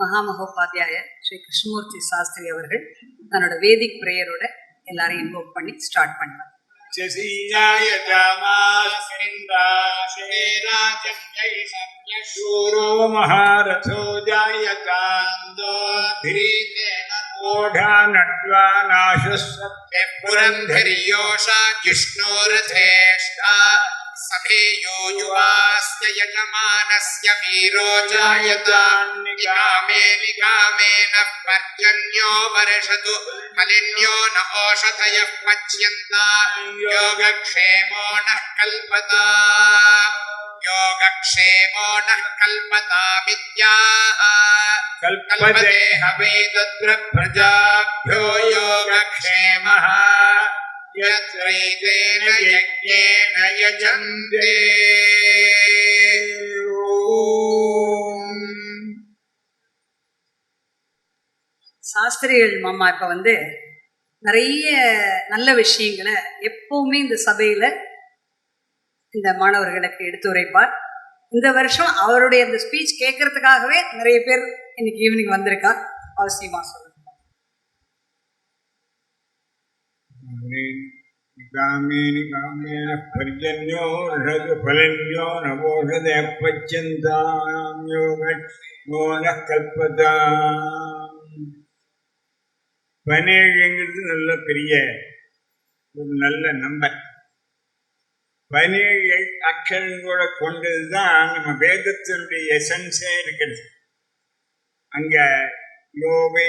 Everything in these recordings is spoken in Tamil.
மகாமகோபாத்தியாய ஸ்ரீ கிருஷ்ணமூர்த்தி சாஸ்திரி அவர்கள் தன்னோட வேதிக் பிரேயரோட எல்லாரையும் இன்வோக் பண்ணி ஸ்டார்ட் பண்ணுவார் शशीयाय जामास्मिन्दाशेराजन्यै शूरो महारथो जायतान्दोऽधीतेन वोढा नट्वा नाशस्सत्य पुरन्धर्योषा जिष्णोरथेष्टा सभेयो युवास्य यजमानस्य वीरो जायतान्निकामे निकामे नः पर्जन्यो वर्षतु मलिन्यो न ओषधयः पच्यन्ता योगक्षेमो नः कल्पता योगक्षेमो नः कल्पतामित्या कल्पते कल्पते हवे तत्र प्रजाभ्यो योगक्षेमः यत्रैतेन यज्ञेन यजन्ते ॐ சாஸ்திரிகள் மாமா இப்போ வந்து நிறைய நல்ல விஷயங்களை எப்பவுமே இந்த சபையில் இந்த மாணவர்களுக்கு எடுத்துரைப்பார் இந்த வருஷம் அவருடைய அந்த ஸ்பீச் கேட்கறதுக்காகவே நிறைய பேர் இன்னைக்கு ஈவினிங் வந்திருக்கா அவசியமா சொல்லுங்க निकामे निकामेन पर्जन्यो रघुफलन्यो नवोषधे पच्यन्तां योगो न कल्पता பதினேழுங்கிறது நல்ல பெரிய ஒரு நல்ல நம்பர் பதினேழு அக்ஷரங்களோட கொண்டது தான் நம்ம வேதத்தினுடைய எசன்ஸே இருக்கிறது அங்க யோவே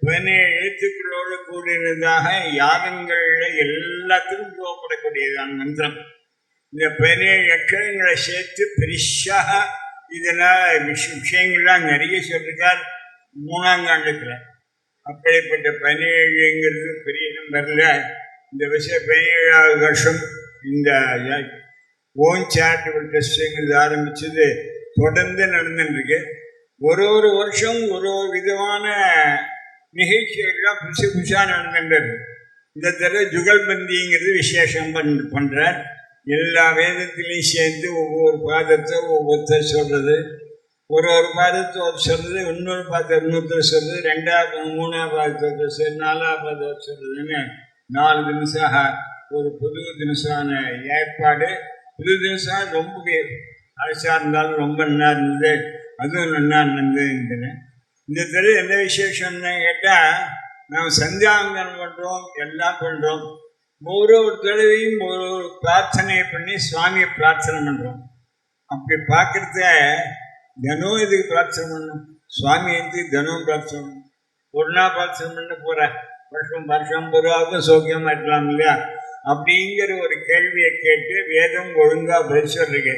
பதினேழு எழுத்துக்களோடு கூடியிருந்தாக யாகங்களில் எல்லாத்துக்கும் போகப்படக்கூடியதான் மந்திரம். இந்த பதினேழு அக்ஷரங்களை சேர்த்து பெருசாக இதெல்லாம் விஷ விஷயங்கள்லாம் நிறைய சொல்லிருக்கார். மூணாம் அப்படிப்பட்ட பதினேழுங்கிறது பெரிய நம்பரில். இந்த விஷய பதினேழாவது வருஷம் இந்த ஓன் சேரிட்டபிள் ட்ரஸ்ட்டுங்கிறது ஆரம்பித்தது தொடர்ந்து நடந்துருக்கு ஒரு ஒரு வருஷம் ஒரு ஒரு விதமான நிகழ்ச்சியெல்லாம் புதுசு புதுசாக நடந்துட்டு இந்த தடவை ஜுகல்பந்திங்கிறது விசேஷம் பண் பண்ணுறார் எல்லா வேதத்திலையும் சேர்ந்து ஒவ்வொரு பாதத்தை ஒவ்வொருத்தர் சொல்கிறது ஒரு ஒரு பாதத்தை ஒரு சொல்கிறது இன்னொரு பாதத்தை இன்னொருத்தர் சொல்கிறது ரெண்டாவது மூணாவது பாதத்தை ஒருத்தர் சொல்றது நாலாவது பாதத்தை சொல்கிறதுன்னு நாலு தினசாக ஒரு புது தினசான ஏற்பாடு. புது தினசாக ரொம்ப அரசாக இருந்தாலும் ரொம்ப நல்லா இருந்தது. அதுவும் நல்லா இருந்ததுன்னு இந்த தடவை என்ன விசேஷம்னு கேட்டால் நாம் சந்தியாங்கனம் பண்ணுறோம் எல்லாம் பண்ணுறோம் ஒரு ஒரு தடவையும் ஒரு ஒரு பிரார்த்தனை பண்ணி சுவாமியை பிரார்த்தனை பண்ணுறோம் அப்படி பார்க்குறத தினம் இதுக்கு பிரார்த்தனை பண்ணணும்? சுவாமி எதுக்கு தினம் பிரார்த்தனை பண்ணணும்? ஒரு நாள் பிரார்த்தனை பண்ண போகிற வருஷம் வருஷம் பொருளாக சௌக்கியமாக இருக்கலாம் இல்லையா அப்படிங்கிற ஒரு கேள்வியை கேட்டு வேதம் ஒழுங்காக பதில் சொல்றீங்க.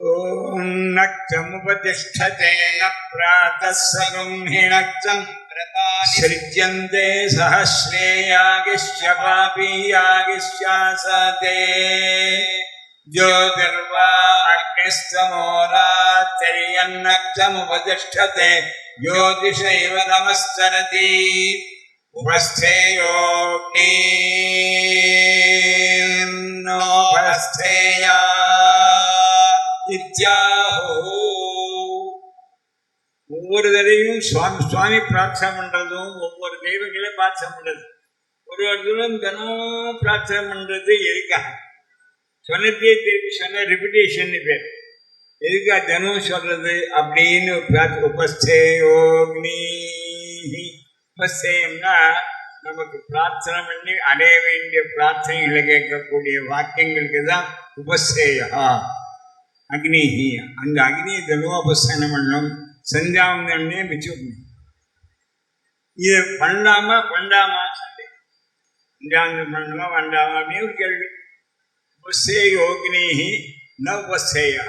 ॐ नक्तमुपतिष्ठते न प्रातः सगुंहिणक्तम् सृज्यन्ते सहस्रेयागिश्च पापीयागिश्चासते ज्योतिर्वा अग्निस्तमो रात्रियन्नक्तमुपतिष्ठते ज्योतिषैव नमस्तरति उपस्थेयोऽग्निर्नोपस्थेया ஒவ்வொரு தடவையும் சுவாமி சுவாமி பிரார்த்தனை பண்றதும் ஒவ்வொரு தெய்வங்களே பிரார்த்தனை பண்றது. ஒரு ஒரு தடவை தினம் பிரார்த்தனை பண்றது எதுக்காக சொன்னதே திருப்பி சொன்ன ரிப்பிட்டேஷன் பேர். எதுக்கா தினம் சொல்றது? அப்படின்னு பிரார்த்த உபஸ்தேயோக்னி உபஸ்தேயம்னா நமக்கு பிரார்த்தனை பண்ணி அடைய வேண்டிய பிரார்த்தனைகளை கேட்கக்கூடிய வாக்கியங்களுக்கு தான் உபஸ்தேயா. அக்னிஹி. அந்த அக்னியை தினோபஸ்தானம் பண்ணணும் சந்தியாவந்தனே மிச்சம். இது பண்ணலாமா பண்ணலாமா சண்டை சந்தியாவந்தனம் பண்ணலாமா வேண்டாமா அப்படின்னு ஒரு கேள்வி. உபஸ்தே யோகினி ந உபஸ்தேயா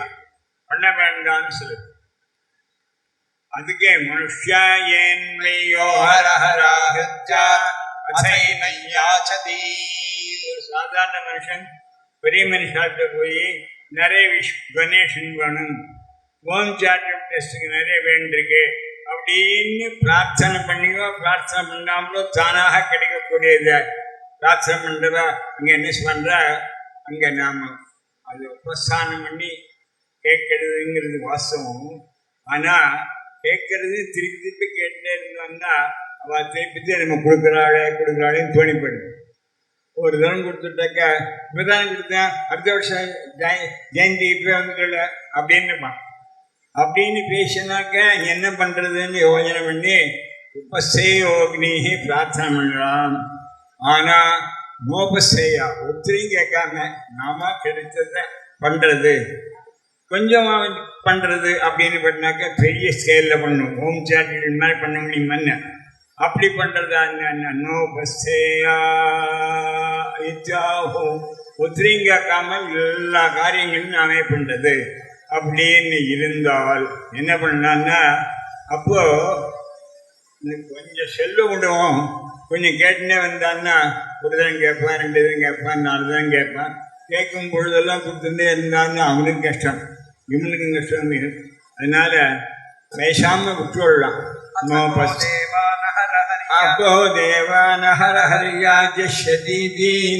பண்ண வேண்டாம்னு சொல்லுது அதுக்கே யாச்சதி ஒரு சாதாரண மனுஷன் பெரிய மனுஷாட்ட போய் நிறைய விஷ் டொனேஷன் வேணும் ஹோம் சார்ட்டர் டெஸ்ட்டுக்கு நிறைய வேண்டியிருக்கு அப்படின்னு பிரார்த்தனை பண்ணியோ பிரார்த்தனை பண்ணாமலோ தானாக கிடைக்கக்கூடியது. பிரார்த்தனை பண்ணுறதா அங்கே என்ன பண்ணுறா அங்கே நாம் அது உபஸ்தானம் பண்ணி கேட்கறதுங்கிறது வாஸ்தவம். ஆனால் கேட்கறது திருப்பி திருப்பி கேட்டுட்டே இருந்தோம்னா அவள் திருப்பி திருப்பி நம்ம கொடுக்குறாளே கொடுக்குறாளேன்னு தோணிப்படுது ஒரு தினம் கொடுத்துட்டாக்க இப்பதான் கொடுத்தேன் அடுத்த வருஷம் ஜெயந்தி இப்போ வந்துடல அப்படின்னுப்பான். அப்படின்னு பேசினாக்க என்ன பண்றதுன்னு யோஜனை பண்ணி உபசேயோக்னி பிரார்த்தனை பண்ணலாம். ஆனா நோபசேயா ஒத்திரையும் கேட்காம நாம கிடைச்சத பண்றது. கொஞ்சம் பண்றது அப்படின்னு பண்ணாக்க பெரிய ஸ்கேல்ல பண்ணும். ஹோம் சாட்டில் மாதிரி பண்ண முடியுமான்னு. அப்படி பண்றதா? நோ பஸ்ஸேயா இத்தியாகோ ஒத்திரையும் கேட்காம எல்லா காரியங்களும் நானே பண்ணுறது அப்படின்னு இருந்தால் என்ன பண்ணலான்னா அப்போ கொஞ்சம் செல்ல விடுவோம் கொஞ்சம் கேட்டுனே வந்தான்னா ஒரு தான் கேட்பான் ரெண்டு தான் கேட்பான் நாலு தான் கேட்பான். கேட்கும் பொழுதெல்லாம் கொடுத்துட்டே இருந்தான்னு அவனுக்கு கஷ்டம். இவனுக்கும் கஷ்டம். அதனால் அதனால பேசாம விட்டுவிடலாம் நோ பஸ். அப்போ தேவானஹர ஹரியாஜி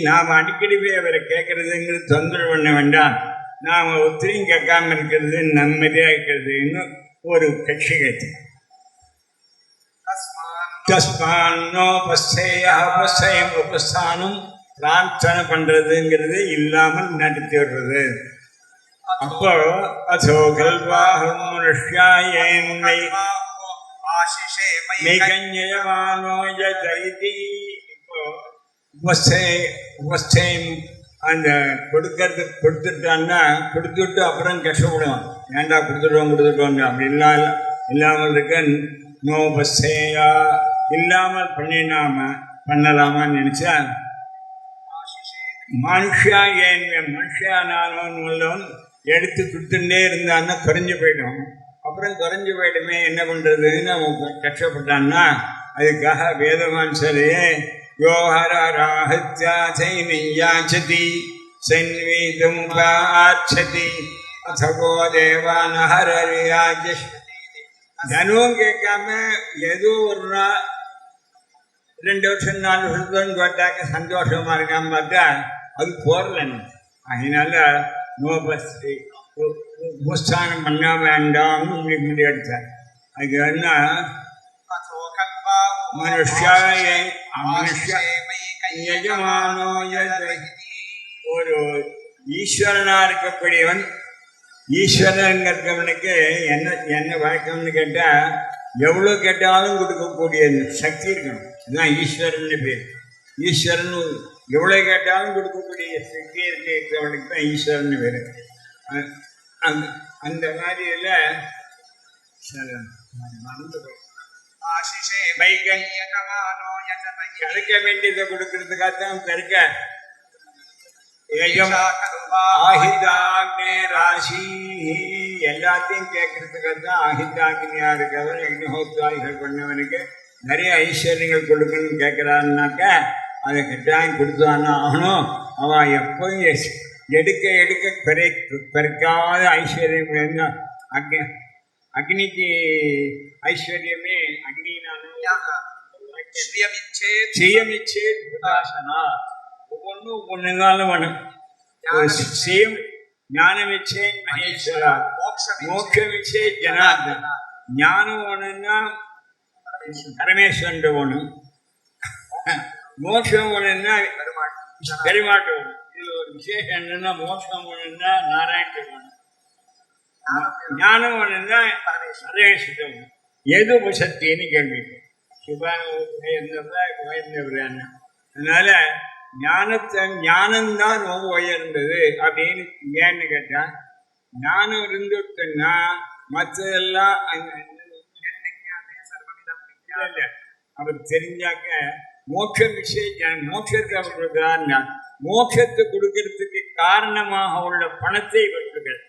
நாம் அடிக்கடி போய் அவரை கேட்கறதுங்கிறது தொந்தரவு பண்ண வேண்டாம். நாம் ஒத்திரையும் கேட்காம இருக்கிறது நிம்மதியாக இருக்கிறதுன்னு ஒரு கட்சி கட்சி தஸ்மானோபஸ்தேயம் உபஸ்தானம் பிரார்த்தனை பண்ணுறதுங்கிறது இல்லாமல் நடத்தி வர்றது அப்போ அதோ கல்வாகம் மனுஷ்யா ஏன்மை ஆசிஷே மை மிகஞ்சயமானோ யதைதி இப்போ உபஸ்தை உபஸ்தையும் அந்த கொடுக்கறது கொடுத்துட்டான்னா கொடுத்துட்டு அப்புறம் கஷ்டப்படுவான் ஏன்டா கொடுத்துட்டோம் கொடுத்துட்டோம் அப்படி இல்லாம இல்லாமல் இருக்க நோ உபஸ்தையா இல்லாமல் பண்ணினாம பண்ணலாமான்னு நினைச்சா மனுஷா ஏன் மனுஷானாலும் உள்ளவன் எடுத்து கொடுத்துட்டே இருந்தான்னா குறைஞ்சு போயிடும் அப்புறம் குறைஞ்சு போயிட்டுமே என்ன பண்ணுறதுன்னு அவன் கஷ்டப்பட்டான்னா அதுக்காக வேதவான் சரியே யோஹராஹத்யா சைனியாச்சதி சன்வீதம் அசகோ தேவான் ஹரரியாஜ தனவும் கேட்காம ஏதோ ஒரு நாள் ரெண்டு வருஷம் நாலு வருஷம் கேட்டாக்க சந்தோஷமா இருக்காம பார்த்தா அது போரலன்னு அதனால நோபஸ்ரீ உபஸ்தானம் பண்ண வேண்டாம்னு முடிவு முடிவெடுத்தேன் அதுக்கு என்ன? அதோ மனுஷாய மனுஷ ஒரு ஈஸ்வரனா இருக்கக்கூடியவன் ஈஸ்வரன் இருக்கவனுக்கு என்ன என்ன வழக்கம்னு கேட்டால் எவ்வளோ கேட்டாலும் கொடுக்கக்கூடிய சக்தி இருக்கணும். இதுதான் ஈஸ்வரன் பேர். ஈஸ்வரன் எவ்வளோ கேட்டாலும் கொடுக்கக்கூடிய சக்தி இருக்கிறவனுக்கு தான் ஈஸ்வரன் பேர். அந்த அந்த மாதிரியில் மறந்து கிடைக்க வேண்டியதை கொடுக்கறதுக்காகத்தான் பெருக்க ராசி. எல்லாத்தையும் கேட்கறதுக்காக தான் ஆஹிதாக்னியா இருக்கவர் அக்னிஹோத்ராதிகள் பண்ணவனுக்கு நிறைய ஐஸ்வர்யங்கள் கொடுக்கணும்னு கேட்குறான்னாக்க அதை கட்டாயம் கொடுத்தானா ஆகணும். அவன் எப்போதும் எஸ்- எடுக்க எடுக்க பெரை பெருக்காத ஐஸ்வர்யம் இருந்தா அக்னி அக்னிக்கு ஐஸ்வர்யமே செய்யமிச்சே பிரகாசனா ஒவ்வொன்றும் ஒவ்வொன்றுனாலும் வேணும். ஒரு செய்யம் ஞானமிச்சே மகேஸ்வரா. மோட்சமிச்சே ஜனார்தன் ஞானம் ஒண்ணுன்னா பரமேஸ்வரன் ஒண்ணு மோட்சம் ஒண்ணுன்னா பெருமாட்டு ஒண்ணு இதுல ஒரு விசேஷம் என்னன்னா மோட்சம் ஒண்ணுன்னா நாராயணன் ஞானம் ஒண்ணுன்னா பரமேஸ்வரன் ஒண்ணு எது உபசக்தின்னு கேள்வி. சிவன் அதனால ஞானத்தை ஞானம்தான் ரொம்ப உயர்ந்தது அப்படின்னு ஏன்னு கேட்டா ஞானம் இருந்துட்டுன்னா மற்றதெல்லாம். அவர் தெரிஞ்சாக்க மோட்ச விஷயம் மோட்சத்தை அவர் கொடுக்கிறார்னா மோட்சத்தை கொடுக்கறதுக்கு காரணமாக உள்ள பணத்தை இவர்கள்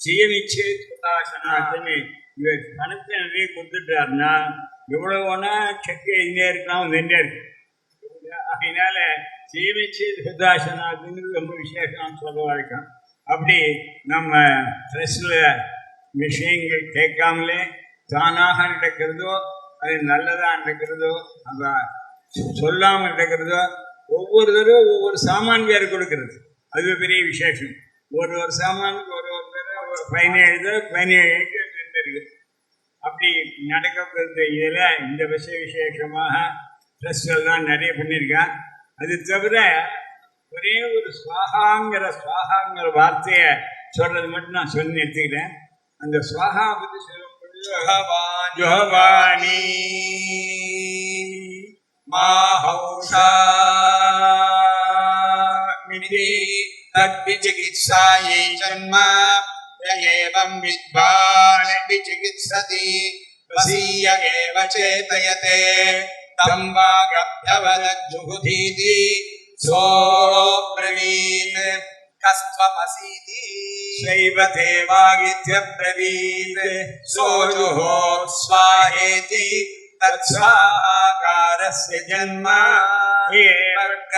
சுயமிச்சே சுதாசனாத்தனு இவர் பணத்தை நிறைய கொடுத்துட்டாருன்னா எவ்வளவு செக்கு எங்கே இருக்கலாம் வந்துட்டே இருக்கு அதனால சுயமிச்சே சுதாசனாக்குங்கிறது ரொம்ப விசேஷம் சொல்லவா இருக்கும் அப்படி நம்ம ட்ரெஸ்ஸில் விஷயங்கள் கேட்காமலே தானாக நடக்கிறதோ அது நல்லதாக நடக்கிறதோ அந்த சொல்லாமல் நடக்கிறதோ ஒவ்வொரு தடவை ஒவ்வொரு சாமான் வேறு கொடுக்கறது. அது பெரிய விசேஷம். ஒரு ஒரு சாமானுக்கு ஒரு ஒரு தடவை பதினேழு தடவை பதினேழு இருக்குது அப்படி நடக்கப்படுற இதில் இந்த விஷ விசேஷமாக ட்ரெஸ்கள் தான் நிறைய பண்ணியிருக்கேன் அது தவிர ஒரே ஒரு சுவாகாங்கிற சுவாகாங்கிற வார்த்தையை சொல்றது மட்டும் நான் சொல்லி நிறுத்திக்கிறேன் அந்த சுவாகா பற்றி சொல்லும் பொழுது ஜோவானி माहौषामिति तद्विचिकित्सायै जन्म य एवं विद्वान् विचिकित्सति। वसीय एव चेतयते तं वागभ्यवदज्जुहुधीति सोऽब्रवीत् कस्त्वमसीति शैव देवागित्यब्रवीत् सोऽजुहो स्वाहेति तत्स्वाकारस्य जन्म।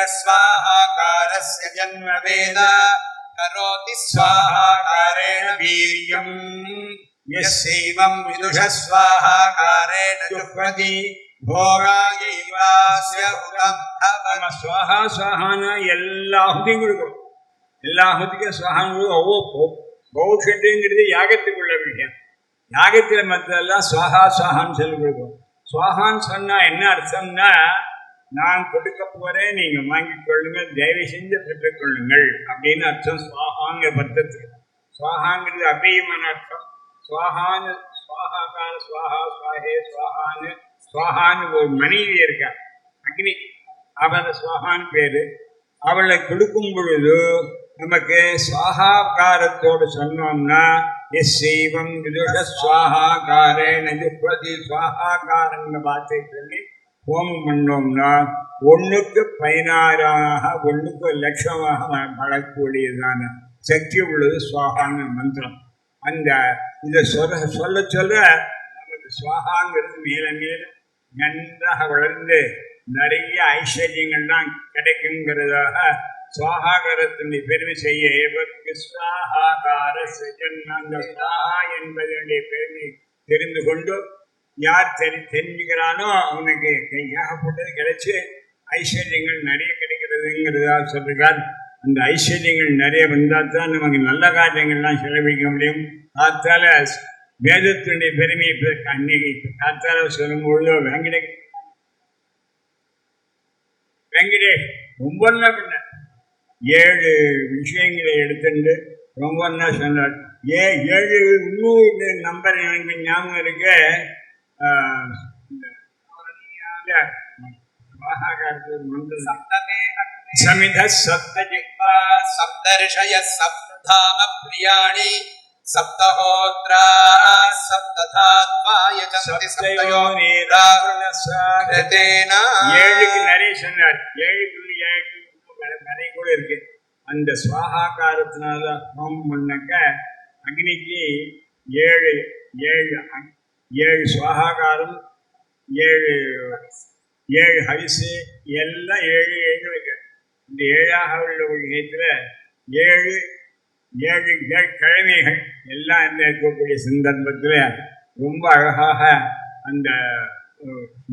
स्वाहाकारस्य जन्म वेद करोति स्वाहाकारेण वीर्यम्। यस्यैवं विदुषः स्वाहाकारेण जुह्वति। ಭೋಗಾಯೈವಾಸ್ಯ ಉದಂಥವನ ಎಲ್ಲ ಹುದಿಗಳಿಗೂ ಎಲ್ಲ ಹುದಿಗೆ ಸಹನಗಳು ಅವು ಬಹುಷಡ್ಡಿಂಗಿಡಿದು ಯಾಗತ್ತಿಕೊಳ್ಳ ವಿಷಯ ಯಾಗತ್ತಿನ ಮಧ್ಯದಲ್ಲ ಸ್ವಾಹ ಸಹನ ಸೆಲ್ಗಳಿಗೂ சுவாகான்னு சொன்னா என்ன அர்த்தம்னா நான் கொடுக்க போறேன் நீங்க வாங்கிக் கொள்ளுங்கள் தயவு செஞ்சு பெற்றுக்கொள்ளுங்கள் அப்படின்னு அர்த்தம் சுவாகாங்க பத்தத்துக்கு. சுவாகாங்கிறது அபேயமான அர்த்தம். சுவாகான்னு சுவாகாக்கான சுவாகா சுவாகே சுவாகான்னு சுவாகான்னு ஒரு மனைவி இருக்கா? அக்னி. அவள சுவாகான்னு பேரு. அவளை கொடுக்கும் பொழுது நமக்கு சுவாகாக்காரத்தோடு சொன்னோம்னா எஸ் செய்வம் விதுஷ சுவாகாரேன பிரதி சுவாகாரங்க வார்த்தை சொல்லி ஹோமம் பண்ணோம்னா ஒண்ணுக்கு பதினாறாக ஒண்ணுக்கு லட்சமாக வ- வளரக்கூடியதான சக்தி உள்ளது சுவாகான மந்திரம். அந்த இதை சொல்ல சொல்ல சொல்ல நமக்கு சுவாகாங்கிறது மேல மேல நன்றாக வளர்ந்து நிறைய ஐஸ்வர்யங்கள்லாம் கிடைக்குங்கிறதாக சுவாகாரத்தினுடைய பெருமை செய்ய எவருக்கு சுவாகார ஜென்ம சுவாகா என்பதனுடைய பெருமை தெரிந்து கொண்டு யார் தெரி தெரிஞ்சுக்கிறானோ அவனுக்கு கையாகப்பட்டது கிடைச்சி ஐஸ்வர்யங்கள் நிறைய கிடைக்கிறதுங்கிறதா சொல்றார். அந்த ஐஸ்வர்யங்கள் நிறைய வந்தால் தான் நமக்கு நல்ல காரியங்கள்லாம் செலவழிக்க முடியும். காத்தால வேதத்தினுடைய பெருமையை அன்னைக்கு காத்தால சொல்லும்பொழுது வெங்கட வெங்கடேஷ் ரொம்ப பண்ண ஏழு விஷயங்களை எடுத்துட்டு ரொம்ப சொன்னார். ஏ ஏழு இன்னொரு நம்பர் எனக்கு ஞாபகம் இருக்கு. ஆஹ், இந்த இந்த மகாகாரத்து ஒரு மந்திரம் सप्तमे अग्ने சமித சப்தஜிஹ்வா सप्तर्षयः सप्तधाम प्रियाणि सप्तहोत्रा सप्तधात्वाय चन्ति சப்தயோ सप्तयो நீராவணசாக कृतेन ஏழுக்கு நிறைய சொன்னார் ஏழுக்குள்ள ஏழு நிறைய கூட இருக்கு அந்த சுவாகாக்காரத்தினால ஹோமம் பண்ணக்க அக்னிக்கு ஏழு ஏழு அக்- ஏழு சுவாகாரம் ஏழு ஏழு ஹரிசு எல்லாம் ஏழு ஏழு வைக்க இந்த ஏழாக உள்ள ஒரு விஷயத்துல ஏழு ஏழு ஏழு கிழமைகள் எல்லாம் இந்த இருக்கக்கூடிய சந்தர்ப்பத்தில் ரொம்ப அழகாக அந்த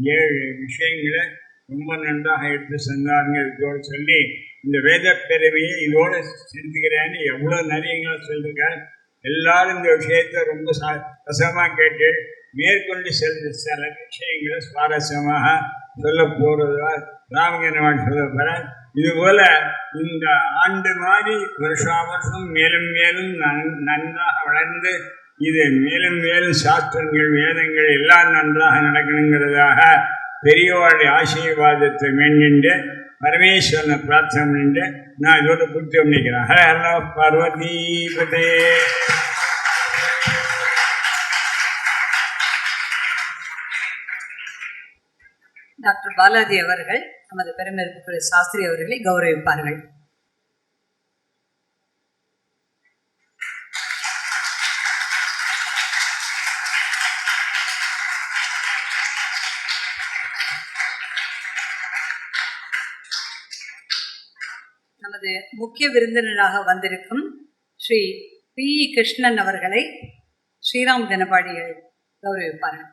ஏழு விஷயங்களை ரொம்ப நன்றாக எடுத்து சொன்னாருங்க இதோடு சொல்லி இந்த வேத பெருமையை இதோடு சிந்திக்கிறேன்னு எவ்வளோ நிறையங்களை சொல்லியிருக்காரு. எல்லாரும் இந்த விஷயத்தை ரொம்ப ச- ரசமாக கேட்டு மேற்கொண்டு செல்ற சில விஷயங்களை சுவாரஸ்யமாக சொல்ல போகிறதா ராமகிரவான் சொல்ல போற இது போல இந்த ஆண்டு மாதிரி வருஷா வருஷம் மேலும் மேலும் நன்- நன்றாக வளர்ந்து இது மேலும் மேலும் சாஸ்திரங்கள் வேதங்கள் எல்லாம் நன்றாக நடக்கணுங்கிறதாக பெரியவாளுடைய ஆசீர்வாதத்தை வேண்டிண்டு பரமேஸ்வரனை பிரார்த்தனை பண்ணிட்டு நான் இதோட பூர்த்தி பண்ணிக்கிறேன். ஹர ஹர பார்வதி பதே. பாலாஜி அவர்கள் நமது பெருமிற்கு சாஸ்திரி அவர்களை கௌரவிப்பார்கள். நமது முக்கிய விருந்தினராக வந்திருக்கும் ஸ்ரீ பி கிருஷ்ணன் அவர்களை ஸ்ரீராம் தினபாடிகள் கௌரவிப்பார்கள்.